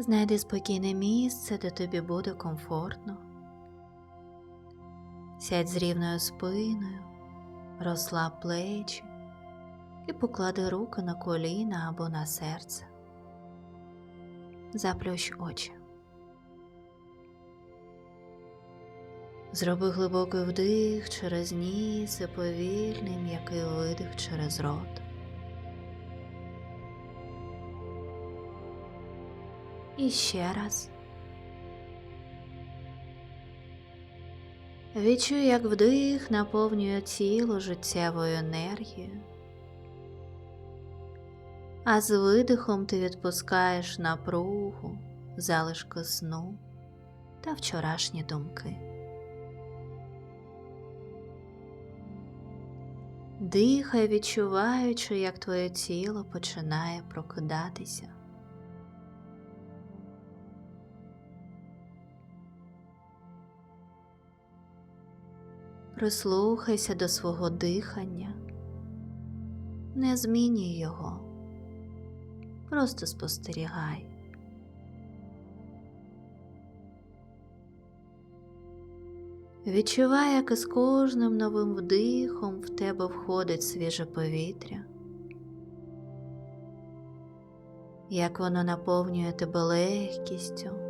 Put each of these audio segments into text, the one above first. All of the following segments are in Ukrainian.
Знайди спокійне місце, де тобі буде комфортно. Сядь з рівною спиною, розслаб плечі і поклади руки на коліна або на серце. Заплющ очі. Зроби глибокий вдих через ніс і повільний м'який видих через рот. І ще раз. Відчуй, як вдих наповнює тіло життєвою енергією, а з видихом ти відпускаєш напругу, залишки сну та вчорашні думки. Дихай, відчуваючи, як твоє тіло починає прокидатися. Прислухайся до свого дихання, не змінюй його, просто спостерігай. Відчувай, як із кожним новим вдихом в тебе входить свіже повітря, як воно наповнює тебе легкістю.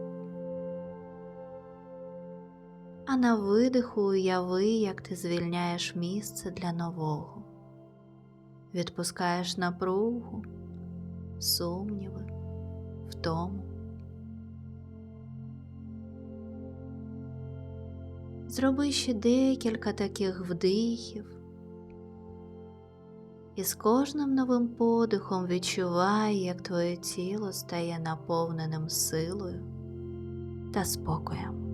А на видиху уяви, як ти звільняєш місце для нового, відпускаєш напругу, сумніви, втому. Зроби ще декілька таких вдихів, і з кожним новим подихом відчувай, як твоє тіло стає наповненим силою та спокоєм.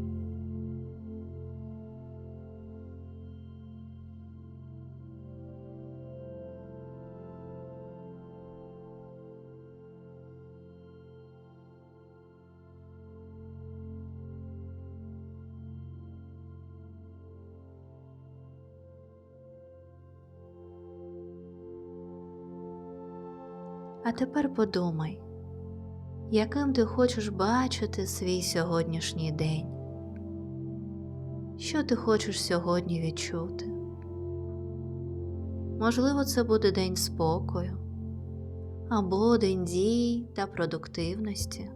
А тепер подумай, яким ти хочеш бачити свій сьогоднішній день? Що ти хочеш сьогодні відчути? Можливо, це буде день спокою або день дій та продуктивності,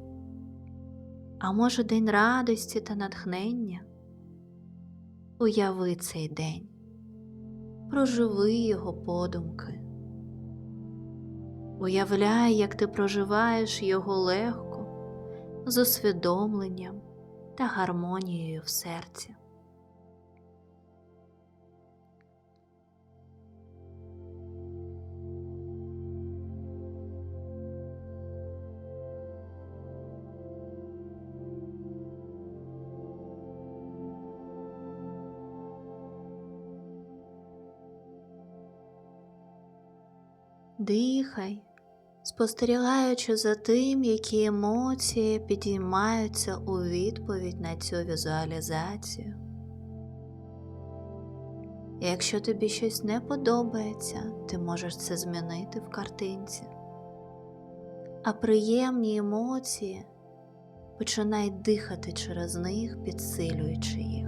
а може день радості та натхнення? Уяви цей день, проживи його подумки. Уявляй, як ти проживаєш його легко, з усвідомленням та гармонією в серці. Дихай, спостерігаючи за тим, які емоції підіймаються у відповідь на цю візуалізацію. Якщо тобі щось не подобається, ти можеш це змінити в картинці. А приємні емоції починай дихати через них, підсилюючи їх.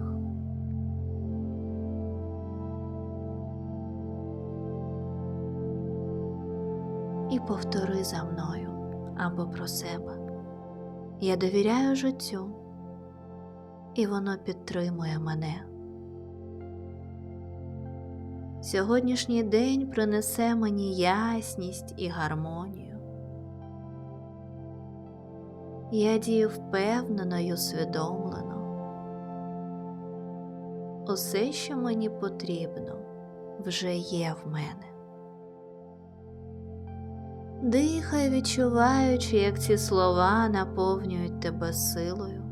І повтори за мною або про себе. Я довіряю життю, і воно підтримує мене. Сьогоднішній день принесе мені ясність і гармонію. Я дію впевнено й усвідомлено. Усе, що мені потрібно, вже є в мене. Дихай, відчуваючи, як ці слова наповнюють тебе силою.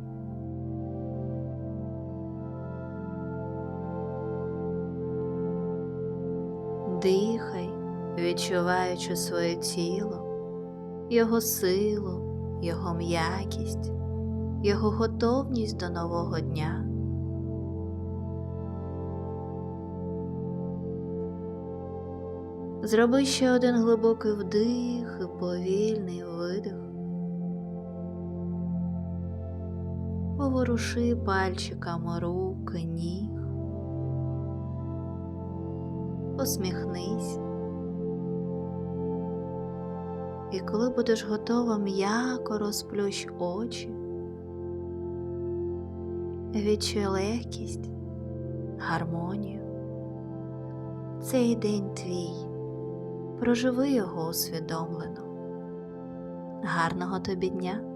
Дихай, відчуваючи своє тіло, його силу, його м'якість, його готовність до нового дня. Зроби ще один глибокий вдих і повільний видих. Поворуши пальчиками рук і ніг. Посміхнись. І коли будеш готова, м'яко розплющ очі. Відчуй легкість, гармонію. Цей день твій. Проживи його усвідомлено. Гарного тобі дня!